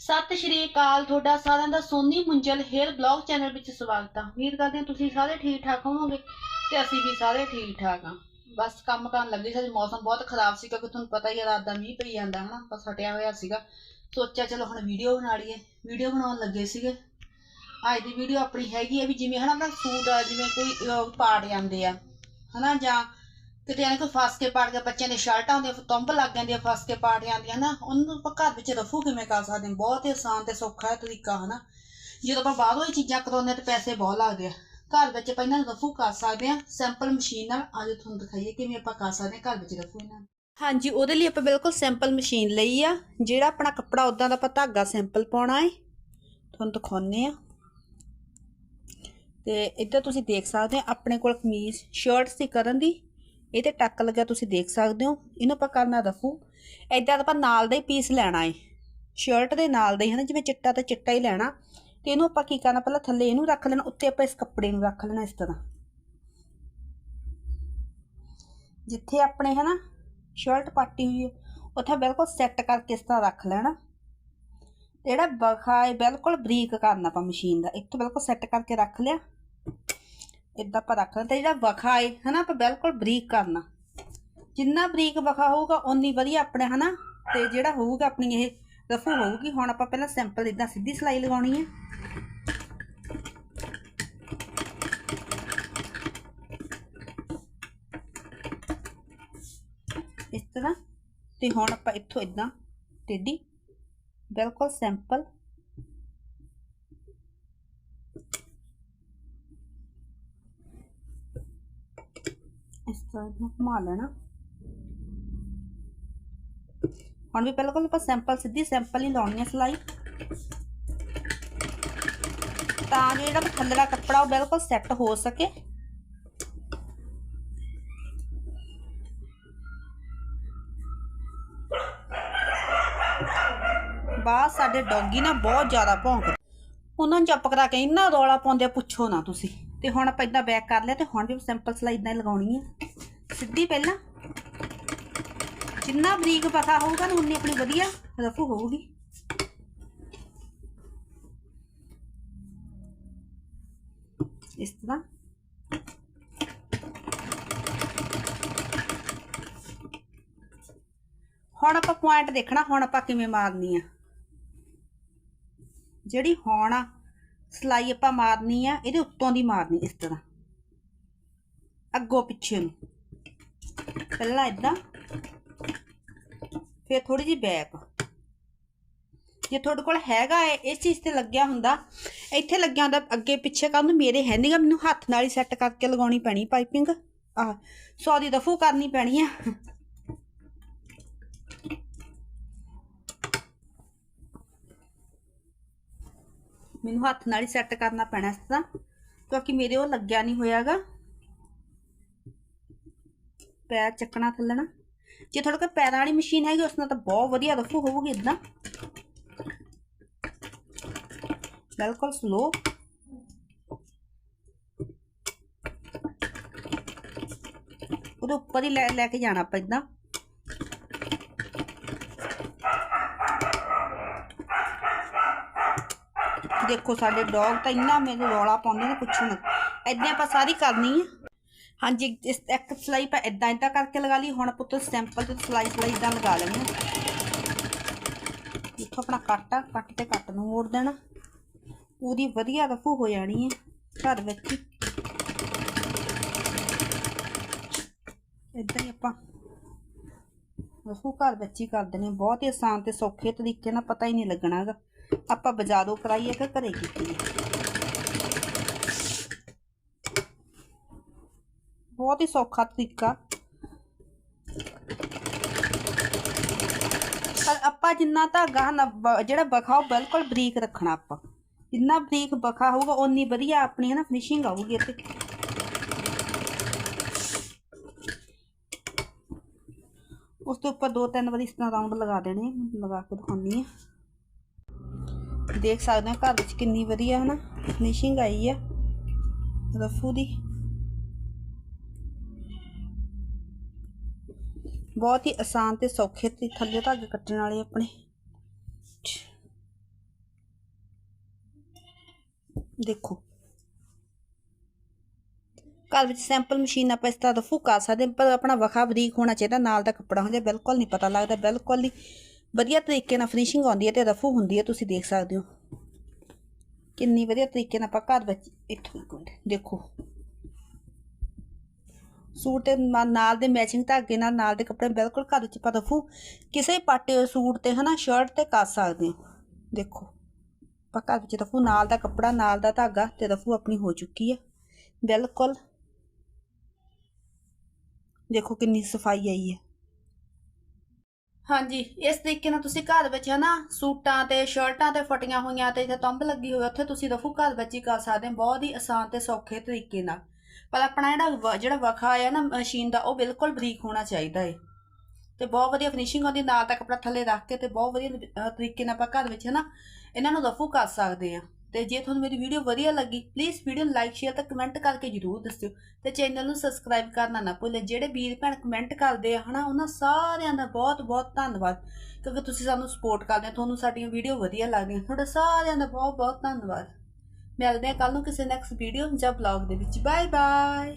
ਸਤਿ ਸ਼੍ਰੀ ਅਕਾਲ ਤੁਹਾਡਾ ਸਾਰਿਆਂ ਦਾ Soni Munjal here vlog channel ਵਿੱਚ ਸਵਾਗਤ ਆ। ਉਮੀਦ ਕਰਦੇ ਹਾਂ ਤੁਸੀਂ ਸਾਰੇ ਠੀਕ ਠਾਕ ਹੋਵੋਗੇ ਤੇ ਅਸੀਂ ਵੀ ਸਾਰੇ ਠੀਕ ਠਾਕ ਆ। ਬਸ ਕੰਮ ਕਰਨ ਲੱਗੇ ਸੀ ਅੱਜ ਮੌਸਮ ਬਹੁਤ ਖਰਾਬ ਸੀ ਕਿਉਂਕਿ ਤੁਹਾਨੂੰ ਪਤਾ ਹੀ ਆ ਰਾਤ ਦਾ ਮੀਂਹ ਪਈ ਜਾਂਦਾ ਹਨਾ ਬਸ ਹਟਿਆ ਹੋਇਆ ਸੀਗਾ। ਸੋਚਿਆ ਚਲੋ ਹੁਣ ਵੀਡੀਓ ਬਣਾ ਲਈਏ ਵੀਡੀਓ ਬਣਾਉਣ ਲੱਗੇ ਸੀਗੇ। ਅੱਜ ਦੀ ਵੀਡੀਓ ਆਪਣੀ ਹੈਗੀ ਆ ਵੀ ਜਿਵੇਂ ਹਨਾ ਆਪਣਾ ਸੂਟ ਆ ਜਿਵੇਂ ਕੋਈ ਅਹ, ਪਾੜ ਜਾਂਦੇ ਆ। ਹਨਾ ਜਾਂ ਕਿਤੇ ਐਂ ਕੋਈ ਫਸ ਕੇ ਪਾੜ ਕੇ ਬੱਚਿਆਂ ਦੇ ਸ਼ਰਟਾਂ ਹੁੰਦੀਆਂ ਤੁੰਬ ਲੱਗ ਜਾਂਦੀਆਂ ਫਸ ਕੇ ਪਾੜ ਜਾਂਦੀਆਂ ਨਾ, ਉਹਨੂੰ ਆਪਾਂ ਘਰ ਵਿੱਚ ਰਫੂ ਕਿਵੇਂ ਕਰ ਸਕਦੇ ਹਾਂ? ਬਹੁਤ ਹੀ ਆਸਾਨ ਤੇ ਸੌਖਾ ਹੈ ਤਰੀਕਾ, ਹਨਾ? ਜਦੋਂ ਆਪਾਂ ਬਾਹਰੋਂ ਇਹ ਚੀਜ਼ਾਂ ਕਰਾਉਂਦੇ ਹਾਂ ਤੇ ਪੈਸੇ ਬਹੁਤ ਲੱਗਦੇ ਆ। ਘਰ ਵਿੱਚ ਆਪਾਂ ਇਹਨਾਂ ਨੂੰ ਰਫੂ ਕਰ ਸਕਦੇ ਹਾਂ। ਸਿੰਪਲ ਮਸ਼ੀਨ ਨਾਲ, ਅੱਜ ਤੁਹਾਨੂੰ ਦਿਖਾਈਏ ਕਿਵੇਂ ਆਪਾਂ ਕਰ ਸਕਦੇ ਹਾਂ ਘਰ ਵਿੱਚ ਰਫੂ ਇਹਨਾਂ ਨੂੰ। ਹਾਂਜੀ, ਉਹਦੇ ਲਈ ਆਪਾਂ ਬਿਲਕੁਲ ਸਿੰਪਲ ਮਸ਼ੀਨ ਲਈ ਆ। ਜਿਹੜਾ ਆਪਣਾ ਕੱਪੜਾ ਉਦਾਂ ਦਾ ਆਪਾਂ ਧਾਗਾ ਸਿੰਪਲ ਪਾਉਣਾ ਹੈ ਤੁਹਾਨੂੰ ਦਿਖਾਉਨੇ ਆ ਤੇ ਇੱਧਰ ਤੁਸੀਂ ਦੇਖ ਸਕਦੇ ਹੋ, ਆਪਣੇ ਕੋਲ ਕਮੀਜ਼ ਸ਼ਰਟ ਦੀ ਕਰਨ ਦੀ। ਇਹ ਤੇ ਟੱਕ ਲੱਗਿਆ ਤੁਸੀਂ ਦੇਖ ਸਕਦੇ ਹੋ। ਇਹਨੂੰ ਆਪਾਂ ਕਰਨਾ ਰਫੂ। ਏਦਾਂ ਆਪਾਂ ਨਾਲ ਦਾ ਹੀ ਪੀਸ ਲੈਣਾ ਏ। ਸ਼ਰਟ ਦੇ ਨਾਲ ਦਾ ਹੀ, ਹਨਾ, ਜਿਵੇਂ ਚਿੱਟਾ ਤੇ ਚਿੱਟਾ ਹੀ ਲੈਣਾ। ਤੇ ਇਹਨੂੰ ਆਪਾਂ ਕੀ ਕਰਨਾ, ਪਹਿਲਾਂ ਥੱਲੇ ਇਹਨੂੰ ਰੱਖ ਲੈਣਾ, ਉੱਤੇ ਆਪਾਂ ਇਸ ਕੱਪੜੇ ਨੂੰ ਰੱਖ ਲੈਣਾ ਇਸ ਤਰ੍ਹਾਂ। ਜਿੱਥੇ ਆਪਣੇ, ਹਨਾ ਸ਼ਰਟ ਪਾਟੀ ਹੋਈ ਹੈ ਉੱਥੇ ਬਿਲਕੁਲ ਸੈੱਟ ਕਰਕੇ ਇਸ ਤਰ੍ਹਾਂ ਰੱਖ ਲੈਣਾ। ਜਿਹੜਾ ਬਖਾ ਹੈ ਬਿਲਕੁਲ ਬਰੀਕ ਕਰਨਾ ਆਪਾਂ ਮਸ਼ੀਨ ਦਾ। ਇੱਥੋਂ ਬਿਲਕੁਲ ਸੈੱਟ ਕਰਕੇ ਰੱਖ ਲਿਆ। ਇਦਾਂ ਆਪਾਂ ਰੱਖ ਲੈਣਾ ਤੇ ਜਿਹੜਾ ਵਖਾ ਹੈ ਹਨਾ, ਆਪਾਂ ਬਿਲਕੁਲ ਬਰੀਕ ਕਰਨਾ। ਜਿੰਨਾ ਬਰੀਕ ਵਖਾ ਹੋਊਗਾ, ਓਨੀ ਵਧੀਆ ਆਪਣੇ, ਹਨਾ, ਤੇ ਜਿਹੜਾ ਹੋਊਗਾ ਆਪਣੀ ਇਹ ਰਫੂ ਹੋਊਗੀ। ਹੁਣ ਆਪਾਂ ਪਹਿਲਾਂ ਸਿੰਪਲ ਇਦਾਂ ਸਿੱਧੀ ਸਲਾਈ ਲਗਾਉਣੀ ਹੈ ਇਸ ਤਰ੍ਹਾਂ। ਤੇ ਹੁਣ ਆਪਾਂ ਇੱਥੋਂ ਇਦਾਂ ਟੇਢੀ, ਬਿਲਕੁਲ ਸਿੰਪਲ ਇਸ ਤਰ੍ਹਾਂ ਇਹਨੂੰ ਘੁਮਾ ਲੈਣਾ। ਹੁਣ ਵੀ ਬਿਲਕੁਲ ਆਪਾਂ ਸਿੰਪਲ ਸਿੱਧੀ ਸਿੰਪਲ ਹੀ ਲਾਉਣੀ ਹੈ ਸਲਾਈ। ਤਾਂ ਜੋ ਜਿਹੜਾ ਥੱਲੜਾ ਕੱਪੜਾ ਉਹ ਬਿਲਕੁਲ ਸੈੱਟ ਹੋ ਸਕੇ। ਬਾਹਰ ਸਾਡੇ ਡੌਗੀ ਨਾ ਬਹੁਤ ਜ਼ਿਆਦਾ ਭੌਂਕਦੇ। ਉਹਨਾਂ ਨੂੰ ਚੁੱਪ ਕਰਾ ਕੇ ਇੰਨਾ ਰੌਲਾ ਪਾਉਂਦੇ ਪੁੱਛੋ ਨਾ ਤੁਸੀਂ। ਤੇ ਹੁਣ ਆਪਾਂ ਇਦਾਂ ਬੈਕ ਕਰ ਲਿਆ ਤੇ ਹੁਣ ਵੀ ਸਿੰਪਲ ਸਲਾਈ ਇਦਾਂ ਹੀ ਲਗਾਉਣੀ ਹੈ ਸਿੱਧੀ ਪਹਿਲਾਂ। ਜਿੰਨਾ ਬਰੀਕ ਪਤਾ ਹੋਊਗਾ ਨਾ, ਉਨੀ ਆਪਣੀ ਵਧੀਆ ਰਫੂ ਹੋਊਗੀ। ਇਸ ਤਰ੍ਹਾਂ। ਹੁਣ ਆਪਾਂ ਪੁਆਇੰਟ ਦੇਖਣਾ, ਹੁਣ ਆਪਾਂ ਕਿਵੇਂ ਮਾਰਨੀ ਆ। ਜਿਹੜੀ ਹੁਣ ਆ, ਸਲਾਈ ਆਪਾਂ ਮਾਰਨੀ ਆ, ਇਹਦੇ ਉੱਤੋਂ ਦੀ ਮਾਰਨੀ ਇਸ ਤਰ੍ਹਾਂ। ਅੱਗੋਂ ਪਿੱਛੇ ਨੂੰ। ਪਹਿਲਾਂ ਇਦਾਂ ਫਿਰ ਥੋੜੀ ਜਿਹੀ ਬੈਕ ਜੇ ਤੁਹਾਡੇ ਕੋਲ ਹੈਗਾ ਹੈ ਇਸ ਚੀਜ਼ ਤੇ ਲੱਗਿਆ ਹੁੰਦਾ। ਇੱਥੇ ਲੱਗਿਆ ਹੁੰਦਾ, ਅੱਗੇ ਪਿੱਛੇ ਕਰਨ ਮੇਰੇ ਹੈ ਨਹੀਂਗਾ ਮੈਨੂੰ ਹੱਥ ਨਾਲ ਹੀ ਸੈੱਟ ਕਰਕੇ ਲਗਾਉਣੀ ਪੈਣੀ ਪਾਈਪਿੰਗ ਆ ਸੌ ਦੀ ਦਫੂ ਕਰਨੀ ਪੈਣੀ ਆ। ਮੈਨੂੰ ਹੱਥ ਨਾਲ ਹੀ ਸੈੱਟ ਕਰਨਾ ਪੈਣਾ ਇਸ ਤਰ੍ਹਾਂ, ਕਿਉਂਕਿ ਮੇਰੇ ਉਹ ਲੱਗਿਆ ਨਹੀਂ ਹੋਇਆਗਾ। ਪੈਰ ਚੱਕਣਾ ਥੱਲਣਾ ਜੇ ਤੁਹਾਡੇ ਕੋਲ ਪੈਰਾਂ ਵਾਲੀ ਮਸ਼ੀਨ ਹੈਗੀ, ਉਸ ਨਾਲ ਤਾਂ ਬਹੁਤ ਵਧੀਆ ਰਫੂ ਹੋਊਗੀ ਇਦਾਂ ਬਿਲਕੁਲ ਸਲੋ ਉਹਦੇ ਉੱਪਰ ਹੀ ਲੈ ਲੈ ਕੇ ਜਾਣਾ ਆਪਾਂ ਇਦਾਂ ਦੇਖੋ, ਸਾਡੇ ਡੌਗ ਤਾਂ ਇੰਨਾ ਮੇਰੇ ਰੌਲਾ ਪਾਉਂਦੇ ਨੇ ਪੁੱਛੋ ਨਾ ਏਦਾਂ ਆਪਾਂ ਸਾਰੀ ਕਰਨੀ ਹੈ ਹਾਂਜੀ, ਇਸ ਇੱਕ ਸਲਾਈ ਆਪਾਂ ਇਦਾਂ ਇਦਾਂ ਕਰਕੇ ਲਗਾ ਲਈ। ਹੁਣ ਪੁੱਤ ਸਿੰਪਲ ਤੇ ਸਲਾਈ ਸਲਾਈ ਇਦਾਂ ਲਗਾ ਲੈਣੀ ਇੱਥੋਂ ਆਪਣਾ ਕੱਟ ਆ ਕੱਟ ਤੇ ਕੱਟ ਨੂੰ ਮੋੜ ਦੇਣਾ। ਉਹਦੀ ਵਧੀਆ ਰਫੂ ਹੋ ਜਾਣੀ ਹੈ, ਘਰ ਵਿੱਚ ਹੀ। ਇਦਾਂ ਹੀ ਆਪਾਂ ਰਫੂ ਘਰ ਵਿੱਚ ਹੀ ਕਰ ਦੇਣੀ ਹੈ। ਬਹੁਤ ਹੀ ਆਸਾਨ ਤੇ ਸੌਖੇ ਤਰੀਕੇ ਨਾਲ ਪਤਾ ਹੀ ਨਹੀਂ ਲੱਗਣਾਗਾ। ਆਪਾਂ ਬਾਜ਼ਾਰੋਂ ਕਰਾਈਏ ਕਿ ਘਰੇ ਕੀਤੀ ਹੈ। ਬਹੁਤ ਹੀ ਸੌਖਾ ਤਰੀਕਾ। ਪਰ ਆਪਾਂ ਜਿੰਨਾ ਧਾਗਾ ਜਿਹੜਾ ਬਖਾ ਉਹ ਬਿਲਕੁਲ ਬਰੀਕ ਰੱਖਣਾ ਆਪਾਂ। ਜਿੰਨਾ ਬਰੀਕ ਬਖਾ ਹੋਊਗਾ, ਓਨੀ ਵਧੀਆ ਆਪਣੀ ਹੈ ਨਾ ਫਿਨਿਸ਼ਿੰਗ ਆਊਗੀ ਇੱਥੇ। ਉਸ ਤੋਂ ਉੱਪਰ ਦੋ ਤਿੰਨ ਵਾਰੀ ਇਸ ਤਰ੍ਹਾਂ ਰਾਉਂਡ ਲਗਾ ਦੇਣੇ, ਲਗਾ ਕੇ ਦਿਖਾਉਣੀ ਆ ਦੇਖ ਸਕਦੇ ਹੋ ਘਰ ਵਿੱਚ ਕਿੰਨੀ ਵਧੀਆ ਹੈ ਨਾ ਫਿਨਿਸ਼ਿੰਗ ਆਈ ਆ, ਰਫੂ ਦੀ। ਬਹੁਤ ਹੀ ਆਸਾਨ ਤੇ ਸੌਖੇ ਤੇ ਥੱਲੇ ਧਾਗੇ ਕੱਟਣ ਵਾਲੇ ਆਪਣੇ। ਦੇਖੋ। ਘਰ ਵਿੱਚ ਸੈਂਪਲ ਮਸ਼ੀਨ ਆਪਾਂ ਇਸ ਤਰ੍ਹਾਂ ਦਾ ਫੁਕਾ ਸਕਦੇ ਪਰ ਆਪਣਾ ਵਖਾ ਬਰੀਕ ਹੋਣਾ ਚਾਹੀਦਾ, ਨਾਲ ਦਾ ਕੱਪੜਾ ਹੁੰਦਾ, ਬਿਲਕੁਲ ਨਹੀਂ ਪਤਾ ਲੱਗਦਾ, ਬਿਲਕੁਲ ਹੀ ਵਧੀਆ ਤਰੀਕੇ ਨਾਲ ਫਿਨਿਸ਼ਿੰਗ ਆਉਂਦੀ ਹੈ ਤੇ ਰਫੂ ਹੁੰਦੀ ਹੈ, ਤੁਸੀਂ ਦੇਖ ਸਕਦੇ ਹੋ। ਕਿੰਨੀ ਵਧੀਆ ਤਰੀਕੇ ਨਾਲ ਆਪਾਂ ਘਰ ਵਿੱਚ ਇੱਥੋਂ ਦੇਖੋ। ਸੂਟ ਤੇ ਨਾ- ਨਾਲ ਦੇ ਮੈਚਿੰਗ ਧਾਗੇ ਨਾਲ ਨਾਲ ਦੇ ਕੱਪੜੇ ਬਿਲਕੁਲ ਘਰ ਵਿੱਚ ਆਪਾਂ ਰਫੂ ਕਿਸੇ ਪਾਟੇ ਹੋਏ ਸੂਟ ਤੇ ਹਨਾ ਸ਼ਰਟ ਤੇ ਕਰ ਸਕਦੇ ਹੋ। ਦੇਖੋ, ਆਪਾਂ ਘਰ ਵਿੱਚ ਰਫੂ ਨਾਲ ਦਾ ਕੱਪੜਾ, ਨਾਲ ਦਾ ਧਾਗਾ ਤੇ ਰਫੂ ਆਪਣੀ ਹੋ ਚੁੱਕੀ ਹੈ ਬਿਲਕੁਲ। ਦੇਖੋ ਕਿੰਨੀ ਸਫ਼ਾਈ ਆਈ ਹੈ ਹਾਂਜੀ, ਇਸ ਤਰੀਕੇ ਨਾਲ ਤੁਸੀਂ ਘਰ ਵਿੱਚ ਹਨਾ, ਸੂਟਾਂ ਤੇ ਸ਼ਰਟਾਂ ਤੇ ਫਟੀਆਂ ਹੋਈਆਂ ਤੇ ਜਿੱਥੇ ਤੰਬ ਲੱਗੀ ਹੋਵੇ ਉੱਥੇ ਤੁਸੀਂ ਰਫੂ ਘਰ ਵਿੱਚ ਹੀ ਕਰ ਸਕਦੇ ਹੋ, ਬਹੁਤ ਹੀ ਆਸਾਨ ਤੇ ਸੌਖੇ ਤਰੀਕੇ ਨਾਲ। ਪਰ ਆਪਣਾ ਜਿਹੜਾ ਵ- ਜਿਹੜਾ ਵਖਾ ਹੈ ਨਾ ਮਸ਼ੀਨ ਦਾ, ਉਹ ਬਿਲਕੁਲ ਬਰੀਕ ਹੋਣਾ ਚਾਹੀਦਾ ਹੈ ਤੇ ਬਹੁਤ ਵਧੀਆ ਫਿਨਿਸ਼ਿੰਗ ਆਉਂਦੀ, ਨਾਲ ਦਾ ਕੱਪੜਾ ਥੱਲੇ ਰੱਖ ਕੇ ਤੇ ਬਹੁਤ ਵਧੀਆ ਤਰੀਕੇ ਨਾਲ ਆਪਾਂ ਘਰ ਵਿੱਚ ਹਨਾ, ਇਹਨਾਂ ਨੂੰ ਰਫੂ ਕਰ ਸਕਦੇ ਆ ਤੇ ਜੇ ਤੁਹਾਨੂੰ ਮੇਰੀ ਵੀਡੀਓ ਵਧੀਆ ਲੱਗੀ ਪਲੀਜ਼ ਵੀਡੀਓ ਨੂੰ ਲਾਈਕ ਸ਼ੇਅਰ ਤੇ ਕਮੈਂਟ ਕਰਕੇ ਜਰੂਰ ਦੱਸਿਓ। ਤੇ ਚੈਨਲ ਨੂੰ ਸਬਸਕ੍ਰਾਈਬ ਕਰਨਾ ਨਾ ਭੁੱਲੇ, ਜਿਹੜੇ ਵੀਰ ਭੈਣ ਕਮੈਂਟ ਕਰਦੇ ਆ ਹਨਾ, ਉਹਨਾਂ ਸਾਰਿਆਂ ਦਾ ਬਹੁਤ ਬਹੁਤ ਧੰਨਵਾਦ। ਕਿਉਂਕਿ ਤੁਸੀਂ ਸਾਨੂੰ ਸਪੋਰਟ ਕਰਦੇ ਹੋ, ਤੁਹਾਨੂੰ ਸਾਡੀਆਂ ਵੀਡੀਓ ਵਧੀਆ ਲੱਗਦੀਆਂ, ਤੁਹਾਡਾ ਸਾਰਿਆਂ ਦਾ ਬਹੁਤ ਬਹੁਤ ਧੰਨਵਾਦ। ਮਿਲਦੇ ਆ ਕੱਲ ਨੂੰ ਕਿਸੇ ਨੈਕਸਟ ਵੀਡੀਓ ਜਾਂ ਬਲੌਗ ਦੇ ਵਿੱਚ। Bye bye